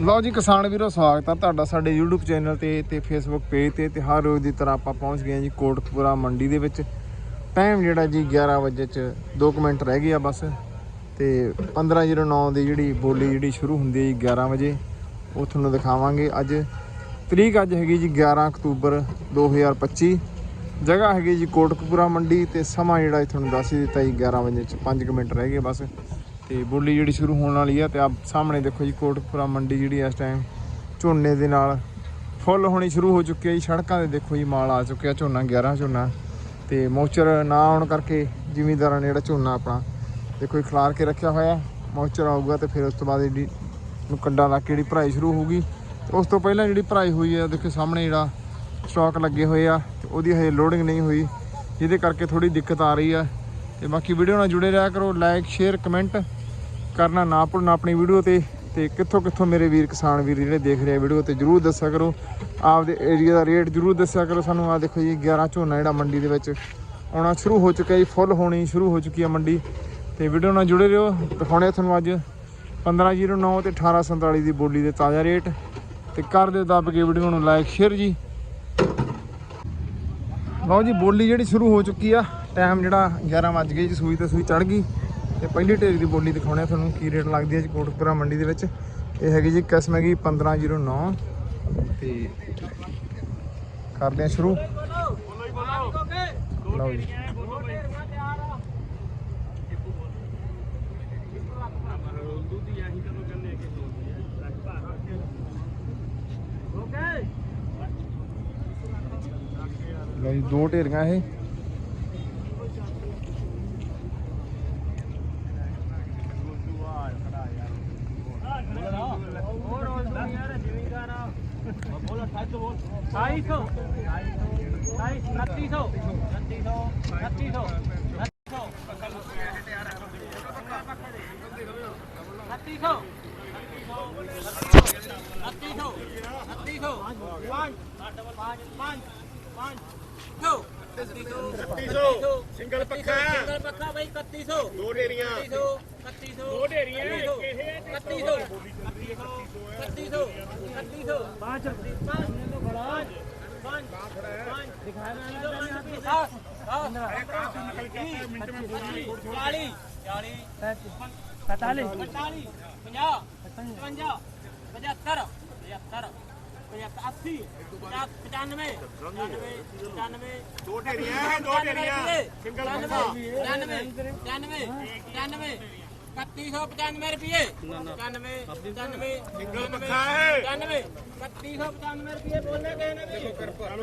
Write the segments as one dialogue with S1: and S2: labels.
S1: ਲਓ ਜੀ, ਕਿਸਾਨ ਵੀਰੋ, ਸਵਾਗਤ ਆ ਤੁਹਾਡਾ ਸਾਡੇ YouTube ਚੈਨਲ ਤੇ ਤੇ Facebook ਪੇਜ ਤੇ ਤੇ ਹਰ ਰੋਜ਼ ਦੀ ਤਰ੍ਹਾਂ ਆਪਾਂ ਪਹੁੰਚ ਗਏ ਹਾਂ ਜੀ ਕੋਟਕਪੂਰਾ ਮੰਡੀ ਦੇ ਵਿੱਚ। ਟਾਈਮ ਜਿਹੜਾ ਜੀ 11 ਵਜੇ ਚ 2 ਮਿੰਟ ਰਹਿ ਗਏ ਆ ਬਸ। ਤੇ 1509 ਦੀ ਜਿਹੜੀ ਬੋਲੀ ਜਿਹੜੀ ਸ਼ੁਰੂ ਹੁੰਦੀ ਹੈ ਜੀ 11 ਵਜੇ, ਉਹ ਤੁਹਾਨੂੰ ਦਿਖਾਵਾਂਗੇ। ਅੱਜ ਤਰੀਕ ਅੱਜ ਹੈਗੀ ਜੀ 11 ਅਕਤੂਬਰ 2025 ਜਗ੍ਹਾ ਹੈਗੀ ਜੀ ਕੋਟਕਪੁਰਾ ਮੰਡੀ ਤੇ ਸਮਾਂ ਜਿਹੜਾ ਤੁਹਾਨੂੰ ਦੱਸ ਹੀ ਦਿੱਤਾ ਜੀ 11 ਵਜੇ ਚ 5 ਮਿੰਟ ਰਹਿ ਗਏ ਬਸ। ਤੇ ਬੋਲੀ ਜਿਹੜੀ ਸ਼ੁਰੂ ਹੋਣ ਵਾਲੀ ਆ ਤੇ ਆਪ ਸਾਹਮਣੇ ਦੇਖੋ ਜੀ ਕੋਟਪੁਰਾ ਮੰਡੀ ਜਿਹੜੀ ਇਸ ਟਾਈਮ ਝੋਨੇ ਦੇ ਨਾਲ ਫੁੱਲ ਹੋਣੀ ਸ਼ੁਰੂ ਹੋ ਚੁੱਕੀ ਹੈ ਜੀ। ਸੜਕਾਂ ਤੇ ਦੇਖੋ ਜੀ ਮਾਲ ਆ ਚੁੱਕਿਆ, ਝੋਨਾ 11 ਝੋਨਾ ਤੇ ਮੌਚਰ ਨਾ ਆਉਣ ਕਰਕੇ ਜ਼ਿਮੀਂਦਾਰਾਂ ਨੇ ਜਿਹੜਾ ਝੋਨਾ ਆਪਣਾ ਦੇਖੋ ਜੀ ਖਲਾਰ ਕੇ ਰੱਖਿਆ ਹੋਇਆ, ਮੌਚਰ ਆਊਗਾ ਤੇ ਫਿਰ ਉਸ ਤੋਂ ਬਾਅਦ ਜਿਹੜੀ ਨੂੰ ਕੰਡਾ ਲਾ ਕੇ ਜਿਹੜੀ ਭਰਾਈ ਸ਼ੁਰੂ ਹੋਊਗੀ। ਤੇ ਉਸ ਤੋਂ ਪਹਿਲਾਂ ਜਿਹੜੀ ਭਰਾਈ ਹੋਈ ਹੈ ਦੇਖੋ ਸਾਹਮਣੇ ਜਿਹੜਾ ਸਟਾਕ ਲੱਗੇ ਹੋਏ ਆ ਤੇ ਉਹਦੀ ਹਜੇ ਲੋਡਿੰਗ ਨਹੀਂ ਹੋਈ। ਜਿਹਦੇ ਕਰਕੇ ਥੋੜੀ ਦਿੱਕਤ ਆ ਰਹੀ ਆ ਤੇ ਬਾਕੀ ਵੀਡੀਓ ਨਾਲ ਜੁੜੇ ਰਿਹਾ ਕਰੋ ਲਾਈਕ ਸ਼ੇਅਰ ਕਮੈਂਟ ਕਰਨਾ ਨਾ ਭੁੱਲਣਾ ਆਪਣੀ ਵੀਡੀਓ ਤੇ ਤੇ ਕਿੱਥੋਂ ਕਿੱਥੋਂ ਮੇਰੇ ਵੀਰ ਕਿਸਾਨ ਵੀਰ ਜਿਹੜੇ ਦੇਖ ਰਹੇ ਆ ਵੀਡੀਓ ਤੇ ਜਰੂਰ ਦੱਸਿਆ ਕਰੋ। ਆਪਦੇ ਏਰੀਆ ਦਾ ਰੇਟ ਜਰੂਰ ਦੱਸਿਆ ਕਰੋ ਸਾਨੂੰ। ਆ ਦੇਖੋ ਜੀ 11 ਝੋਨਾ ਜਿਹੜਾ ਮੰਡੀ ਦੇ ਵਿੱਚ ਆਉਣਾ ਸ਼ੁਰੂ ਹੋ ਚੁੱਕਿਆ ਜੀ, ਫੁੱਲ ਹੋਣੀ ਸ਼ੁਰੂ ਹੋ ਚੁੱਕੀ ਆ ਮੰਡੀ। ਤੇ ਵੀਡੀਓ ਨਾਲ ਜੁੜੇ ਰਹੋ। ਦਿਖਾਉਣੇ ਤੁਹਾਨੂੰ ਅੱਜ 1509 ਤੇ 1847 ਦੀ ਬੋਲੀ ਦੇ ਤਾਜ਼ਾ ਰੇਟ ਤੇ ਕਰ ਦਿਓ ਦੱਬ ਕੇ ਵੀਡੀਓ ਨੂੰ ਲਾਈਕ ਸ਼ੇਅਰ ਜੀ। ਲਓ ਜੀ, ਬੋਲੀ ਜਿਹੜੀ ਸ਼ੁਰੂ ਹੋ ਚੁੱਕੀ ਆ ਟਾਈਮ ਜਿਹੜਾ 11 ਵੱਜ ਗਏ ਜੀ, ਸੂਈ ਤੇ ਸੂਈ ਚੜ ਗਈ। ਤੇ ਪਹਿਲੀ ਢੇਰੀ ਦੀ ਬੋਲੀ ਦਿਖਾਉਣੇ ਆ ਤੁਹਾਨੂੰ, ਕੀ ਰੇਟ ਲੱਗਦੀ ਹੈ ਜੀ ਕੋਟਕਪੁਰਾ ਮੰਡੀ ਦੇ ਵਿੱਚ? ਇਹ ਹੈਗੀ ਜੀ ਕਿਸਮ ਹੈਗੀ 1509 ਤੇ ਕਰਦੇ ਆ ਸ਼ੁਰੂ। ਲਓ ਜੀ। ਲਓ ਜੀ, ਦੋ ਢੇਰੀਆਂ ਇਹ।
S2: ਢਾਈ ਸੌ ਢਾਈ ਉਨੱਤੀ ਸੌ ਉਨੱਤੀ ਸੌ ਉਨੱਤੀ ਸੌ ਉਨੱਤੀ ਸੌ ਉਨੱਤੀ ਸੌ ਉਨੱਤੀ ਸੌ ਉਨੱਤੀ ਸੌ ਪੰਜ ਪੰਜ ਪੰਜ ਪੰਜ ਸੌ
S3: ਸਿੰਗਲ ਪੱਖਾ।
S2: ਸਿੰਗਲ ਪੱਖਾ ਬਈ 3100
S3: ਦੋ ਢੇਰੀਆਂ।
S2: 3100 3100 ਦੋ ਢੇਰੀਆਂ 3100 3100 3100 ਪੰਜ ਪੰਜ ਪੰਜ ਪੰਜ ਪੰਜ ਦਿਖਾ ਰਹੇ ਚਾਲੀ ਚਾਲੀ ਪੈਂਤਾਲੀ ਪੈਂਤਾਲੀ ਪੰਜਾਹ ਪਚਵੰਜਾ ਪਝੱਤਰ ਪਝੱਤਰ ਪਝੱਤਰ ਅੱਸੀ ਪਚਾਨਵੇਂ ਪਚਾਨਵੇਂ ਪਚਾਨਵੇਂ
S3: ਦੋ ਢੇਰੀਆਂ ਦੋ ਢੇਰੀਆਂ ਸਿੰਗਲ ਪੱਖਾ
S2: 95 95 95 3195 ਰੁਪਏ 95 95
S3: ਸਿੰਗਲ ਪੱਖਾ ਹੈ
S2: 95 3195 ਰੁਪਏ ਬੋਲਨੇ ਕਹੇ ਨੇ ਦੇਖੋ ਕਰ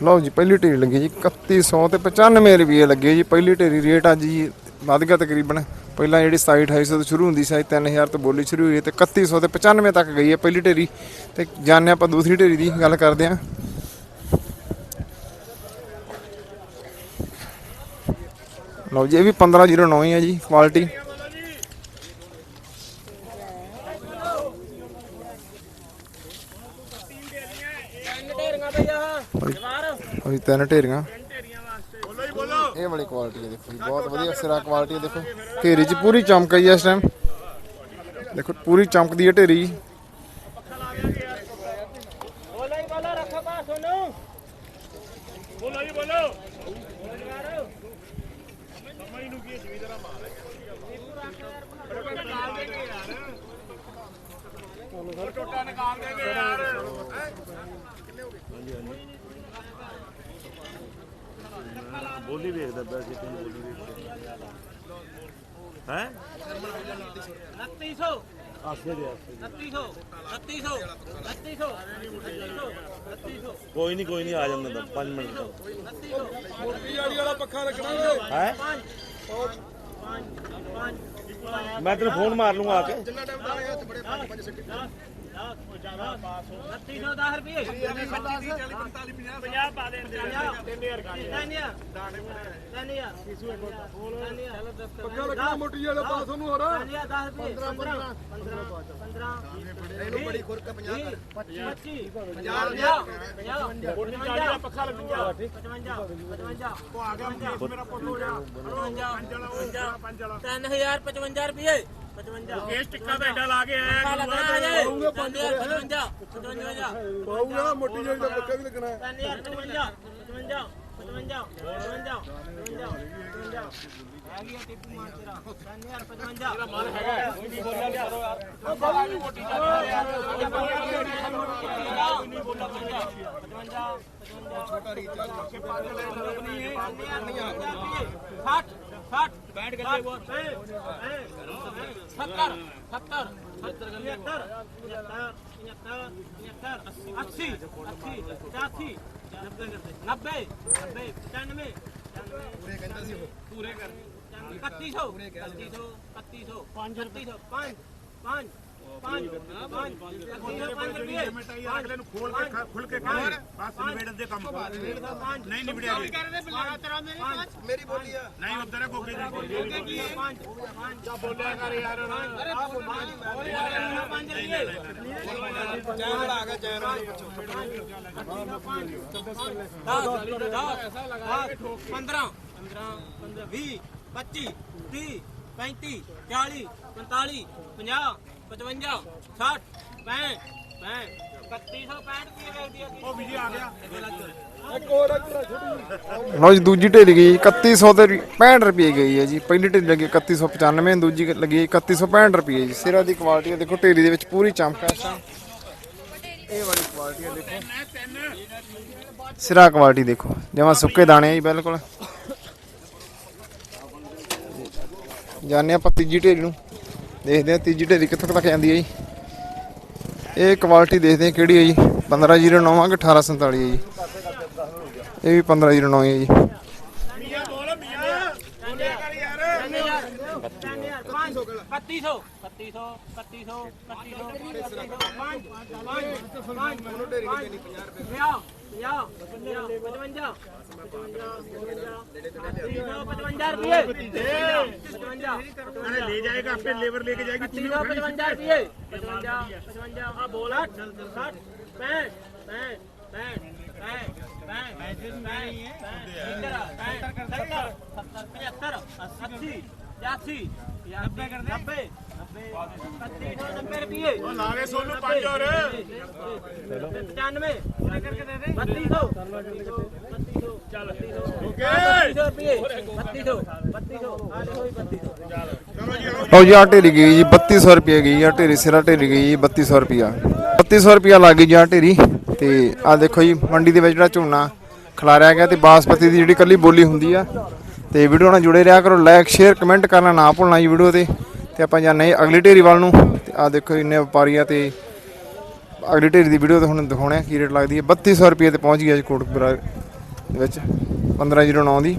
S1: ਲਓ ਜੀ ਪਹਿਲੀ ਢੇਰੀ ਲੱਗੀ ਜੀ 3100 ਤੇ 95 ਰੁਪਏ ਲੱਗੇ ਜੀ। ਪਹਿਲੀ ਢੇਰੀ ਰੇਟ ਅੱਜ ਜੀ ਵੱਧ ਗਿਆ ਤਕਰੀਬਨ ਪਹਿਲਾਂ ਜਿਹੜੀ 27 2800 ਤੋਂ ਸ਼ੁਰੂ ਹੁੰਦੀ ਸੀ ਅੱਜ 3000 ਤੋਂ ਬੋਲੀ ਸ਼ੁਰੂ ਹੋਈ ਹੈ ਤੇ 3100 ਤੇ 95 ਤੱਕ ਗਈ ਹੈ ਪਹਿਲੀ ਢੇਰੀ। ਤੇ ਜਾਣਦੇ ਆਪਾਂ ਦੂਸਰੀ ਢੇਰੀ ਦੀ ਗੱਲ ਕਰਦੇ ਹਾਂ। ਲਓ ਜੀ, ਇਹ ਵੀ 1509 ਹੀ ਹੈ ਜੀ ਕੁਆਲਿਟੀ
S2: ਤਿੰਨ
S1: ਤਿੰਨ ਢੇਰੀਆਂ। ਇਹ ਵਾਲੀ ਕੁਆਲਿਟੀ ਹੈ ਦੇਖੋ ਜੀ, ਬਹੁਤ ਵਧੀਆ ਸਿਰਾ ਕੁਆਲਿਟੀ ਹੈ ਦੇਖੋ। ਢੇਰੀ 'ਚ ਪੂਰੀ ਚਮਕ ਆਈ ਹੈ ਇਸ ਟਾਈਮ ਦੇਖੋ, ਪੂਰੀ ਚਮਕਦੀ ਹੈ ਢੇਰੀ।
S2: ਬੋਲੋ ਬੋਲੋ
S3: ਬੋਲੋ ਜੀ, ਬੋਲੋ। ਸਮਝ ਨੂੰ ਕੀ ਜਮੀਦਾਰਾ ਮਾਲ ਹੈ ਨਿਕਾਲ ਦੇਂਗੇ ਯਾਰ ਉਹ ਟੋਟਾ ਨਿਕਾਲ ਦੇਂਗੇ ਯਾਰ। ਬੋਲੀ ਵੇਖਦਾ ਪਿਆ ਸੀ ਤੂੰ ਬੋਲੀ ਵੇਖਦਾ ਹੈ?
S2: 2900
S3: ਆਸੇ ਦੇ ਆਸੇ
S2: 2900 2900 2900 2900
S3: ਕੋਈ ਨਹੀਂ ਕੋਈ ਨਹੀਂ ਆ ਜਾਂਦਾ 5 ਮਿੰਟ ਹੈ ਮੈਂ ਤੈਨੂੰ ਫੋਨ ਮਾਰ ਲੂੰਗਾ ਆ ਕੇ
S2: 2910 ਰੁਪਏ 50 ਪਾ ਦੇ 3000 3000 ਪੱਕਾ ਲੱਗਣਾ ਮੋਟੀ ਵਾਲਾ ਪਾ ਤੁਹਾਨੂੰ ਹੋਰ 10 ਰੁਪਏ 15 15 15 ਇਹਨੂੰ ਬੜੀ ਖੁਰਕ 50 25 50 50 50 ਪੱਕਾ ਲੱਗੂਗਾ 55 55 ਉਹ ਆ ਗਿਆ ਮੇਰਾ ਪੁੱਤ ਹੋ ਗਿਆ 55 3055 ਰੁਪਏ। 55
S3: ਇਹ ਟਿੱਕਾ ਤਾਂ ਐਡਾ ਲਾ ਕੇ ਆਇਆ
S2: ਪਾਉਂਗਾ 55 55
S4: ਪਾਊਗਾ ਮੋਟੀ ਜਿਹੀ ਦਾ ਪੱਕਾ ਵੀ ਲੱਗਣਾ
S2: 55 55 55 55 55 ਆ ਗਿਆ ਟਿੱਪੂ ਮਾਰ ਤੇਰਾ 55 ਤੇਰਾ ਮਾਲ ਹੈਗਾ ਕੋਈ ਨਹੀਂ ਬੋਲਿਆ ਲਿਆ ਯਾਰ
S3: ਅਗਲੇ ਨੂੰ ਖੋਲ ਕੇ ਖੁੱਲ ਕੇ ਕਰ ਬਸ ਨਿਬੇੜਨ ਦੇ ਕੰਮ ਨਹੀਂ ਨਿਬੜਿਆ ਜੀ
S4: ਮੇਰੀ ਬੋਲੀ ਆ
S3: ਨਹੀਂ ਉਧਰ ਹੈ ਗੋਗੇ ਦੀ
S2: ਬੋਲਿਆ ਕਰ ਯਾਰ ਅਰੇ ਪੰਜ ਰੁਪਏ
S4: ਚੈਨਲ ਆ ਗਿਆ ਚੈਨਲ
S2: ਪੰਦਰਾਂ ਪੰਦਰਾਂ ਪੰਦਰਾਂ ਵੀਹ, ਪੱਚੀ, ਤੀਹ ਪੈਂਤੀ ਚਾਲੀ ਪੰਤਾਲੀ ਪੰਜਾਹ ਪਚਵੰਜਾ ਸੱਠ ਪੈਂਹਠ ਪੈਂਹਠ ਇਕੱਤੀ ਸੌ ਪੈਂਹਠ ਕੀ ਵੇਚਦੀ ਆ
S3: ਉਹ ਵਿਜੇ ਆ ਗਿਆ।
S4: ਇੱਕ ਹੋਰ ਆ ਜਿਹੜਾ ਛੋਟੀ
S1: ਲਓ ਜੀ ਦੂਜੀ ਢੇਰੀ ਗਈ 3100 ਤੇ 65 ਰੁਪਏ ਗਈ ਹੈ ਜੀ। ਪਹਿਲੀ ਢੇਰੀ ਲੱਗੀ 3195 ਦੂਜੀ ਲੱਗੀ 3165 ਰੁਪਏ ਜੀ। ਸਿਰਾ ਦੀ ਕੁਆਲਿਟੀ ਹੈ ਦੇਖੋ ਢੇਰੀ ਦੇ ਵਿੱਚ ਪੂਰੀ ਚਮਕ ਹੈ। ਇਹ ਵਾਲੀ ਕੁਆਲਿਟੀ ਹੈ ਦੇਖੋ। ਸਿਰਾ ਕੁਆਲਿਟੀ ਦੇਖੋ ਜਿਵੇਂ ਸੁੱਕੇ ਦਾਣੇ ਆ ਜੀ ਬਿਲਕੁਲ। ਜਾਣਦੇ ਆਪਾਂ ਤੀਜੀ ਢੇਰੀ ਨੂੰ। ਦੇਖਦੇ ਹਾਂ ਤੀਜੀ ਢੇਰੀ ਕਿੱਥੋਂ ਤੱਕ ਜਾਂਦੀ ਹੈ ਜੀ। ਇਹ ਕੁਆਲਿਟੀ ਦੇਖਦੇ ਹਾਂ ਕਿਹੜੀ ਹੈ ਜੀ। 1509 ਆ ਕਿ 1847 ਹੈ ਜੀ। ਇਹ ਵੀ 1509 ਹੈ ਜੀ
S3: ਮੀਆਂ ਬੋਲ ਮੀਆਂ ਬੋਲਿਆ ਕਰ ਯਾਰ
S2: ਇਕੱਤੀ ਸੌ ਇਕੱਤੀ ਸੌ ਇਕੱਤੀ ਸੌ ਇਕੱਤੀ ਸੌ ਪੰਜ ਪੰਜ ਪੰਜ ਮਨੋ ਢੇਰੀ ਕਿੰਨੀ 50 ਰੁਪਏ 50 50 55 55 ਰੁਪਏ 55
S3: ਅਰੇ ਲੈ ਜਾਏਗਾ ਆਪੇ ਲੇਬਰ ਲੈ ਕੇ ਜਾਏਗੀ ਤੂੰ
S2: 55 ਰੁਪਏ 55 55 ਆ ਬੋਲ 60 60 65 65 65
S3: ਲਾਗੇ ਸੋਨੂੰ ਪੰਜ ਹੋਰ।
S2: 95 ਪੂਰੇ ਕਰਕੇ ਦੇ ਦੇ 3200 3200 ਚੱਲ 3200
S3: ਓਕੇ
S2: 3200 ਰੁਪਏ 3200 3200 ਆ ਦੇਖੋ ਜੀ 3200
S3: ਚਲੋ ਜੀ ਆਓ
S1: ਲਓ ਜੀ ਆ ਢੇਰੀ ਗਈ ਜੀ 3200 ਰੁਪਏ ਗਈ ਆ ਢੇਰੀ ਸਿਰਾ ਢੇਰੀ ਗਈ ਜੀ 3200 ਰੁਪਿਆ 3200 ਰੁਪਿਆ ਲੱਗ ਗਈ ਜੀ ਆ ਢੇਰੀ। ਤੇ ਆ ਦੇਖੋ ਜੀ ਮੰਡੀ ਦੇ ਵਿੱਚ ਜਿਹੜਾ ਝੋਨਾ ਖਿਲਾਰਿਆ ਗਿਆ ਤੇ ਬਾਸਪਤੀ ਦੀ ਜਿਹੜੀ ਕੱਲੀ ਬੋਲੀ ਹੁੰਦੀ ਆ ਤੇ ਵੀਡੀਓ ਨਾਲ ਜੁੜੇ ਰਿਹਾ ਕਰੋ ਲਾਈਕ ਸ਼ੇਅਰ ਕਮੈਂਟ ਕਰਨਾ ਨਾ ਭੁੱਲਣਾ ਜੀ ਵੀਡੀਓ ਤੇ ਤੇ ਆਪਾਂ ਜਾਂਦੇ ਹਾਂ ਅਗਲੀ ਢੇਰੀ ਵੱਲ ਨੂੰ ਤੇ ਆ ਦੇਖੋ ਇੰਨੇ ਵਪਾਰੀ ਆ ਤੇ ਅਗਲੀ ਢੇਰੀ ਦੀ ਵੀਡੀਓ ਤੇ ਹੁਣ ਦਿਖਾਉਣੇ ਆ ਕੀ ਰੇਟ ਲੱਗਦੀ ਹੈ 3200 ਰੁਪਏ ਤੇ ਪਹੁੰਚ ਗਿਆ ਜੀ ਕੋਟਕਪੁਰਾ ਦੇ ਵਿੱਚ 1509 ਦੀ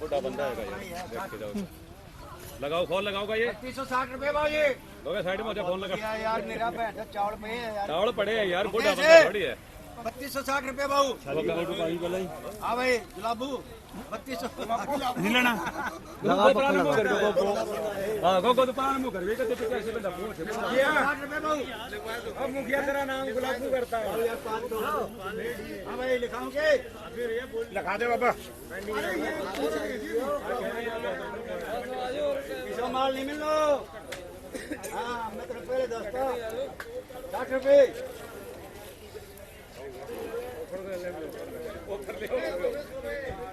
S3: ਬੁੱਢਾ ਬੰਦਾ ਹੈਗਾ ਯਾਰ ਦੇਖ ਕੇ ਜਾਓ लगाओ फ़ोन लगाओ ये?
S4: तीन सौ साठ
S3: रूपए साइड में फ़ोन लगा।
S4: यार मेरा चावल पे है
S3: चावल पड़े है यार गुड बड़ी है। बत्तीस सौ साठ रूपए हाँ
S4: भाई गुलाबू बत्तीस
S3: हाँ, मुखिया नाम गुलाबू करता है। दे बाबा।
S4: माल नहीं मिल लो हाँ मैं तो पहले दोस्तों साठ रुपये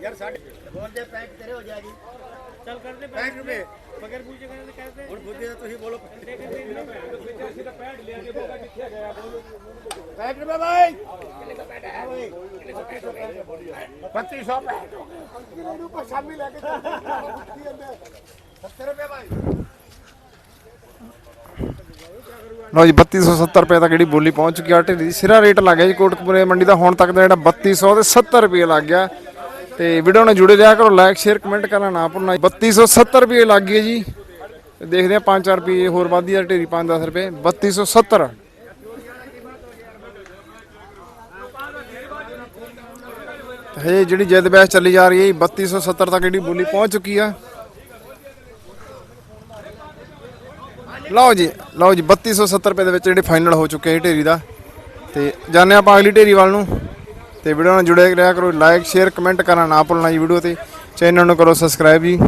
S4: यार साठ बोल दे पैंट तेरे हो जाएगी
S2: चल कर
S4: दे पैंट
S2: रुपये बगैर पूछे करने कैसे
S4: और पूछे तो ही बोलो पैंट ले आगे बोला कितने गया बोलो पैंट रुपये भाई
S3: पच्चीस सौ
S4: पैंट ऊपर शामिल है
S1: ਲਓ ਜੀ 3270 ਰੁਪਏ ਤੱਕ ਜਿਹੜੀ ਬੋਲੀ ਪਹੁੰਚ ਚੁੱਕੀ ਆ ਢੇਰੀ ਦੀ ਸਿਰਾ ਰੇਟ ਲੱਗ ਗਿਆ ਜੀ ਕੋਟਕਪੂਰੇ ਮੰਡੀ ਦਾ। ਹੁਣ ਤੱਕ ਦਾ ਜਿਹੜਾ 3200 ਤੇ 70 ਰੁਪਏ ਲੱਗ ਗਿਆ। ਤੇ ਵੀਡੀਓ ਨਾਲ ਜੁੜੇ ਰਿਹਾ ਕਰੋ ਲਾਈਕ ਸ਼ੇਅਰ ਕਮੈਂਟ ਕਰਨਾ ਨਾ ਭੁੱਲਣਾ 3270 ਰੁਪਏ ਲੱਗ ਗਏ ਜੀ। ਦੇਖਦੇ ਆ 5-4 ਰੁਪਏ ਹੋਰ ਵਧਦੀ ਆ ਢੇਰੀ 5-10 ਰੁਪਏ। 3270 ਹੇ ਜਿਹੜੀ ਜਿੱਦ ਬੈਸ ਚੱਲੀ ਜਾ ਰਹੀ ਹੈ ਜੀ, 3270 ਤੱਕ ਜਿਹੜੀ ਬੋਲੀ ਪਹੁੰਚ ਚੁੱਕੀ ਆ। ਲਓ ਜੀ ਲਓ ਜੀ 3270 ਰੁਪਏ ਦੇ ਵਿੱਚ ਜਿਹੜੇ ਫਾਈਨਲ ਹੋ ਚੁੱਕੇ ਹੈ ਢੇਰੀ ਦਾ। ਤੇ ਜਾਣੇ ਆਪਾਂ ਅਗਲੀ ਢੇਰੀ ਵੱਲ ਨੂੰ। ਤੇ ਵੀਡੀਓ ਨਾਲ ਜੁੜੇ ਰਿਹਾ ਕਰੋ ਲਾਈਕ ਸ਼ੇਅਰ ਕਮੈਂਟ ਕਰਨਾ ਨਾ ਭੁੱਲਣਾ ਜੀ ਵੀਡੀਓ ਤੇ। ਚੈਨਲ ਨੂੰ ਕਰੋ ਸਬਸਕ੍ਰਾਈਬ ਜੀ।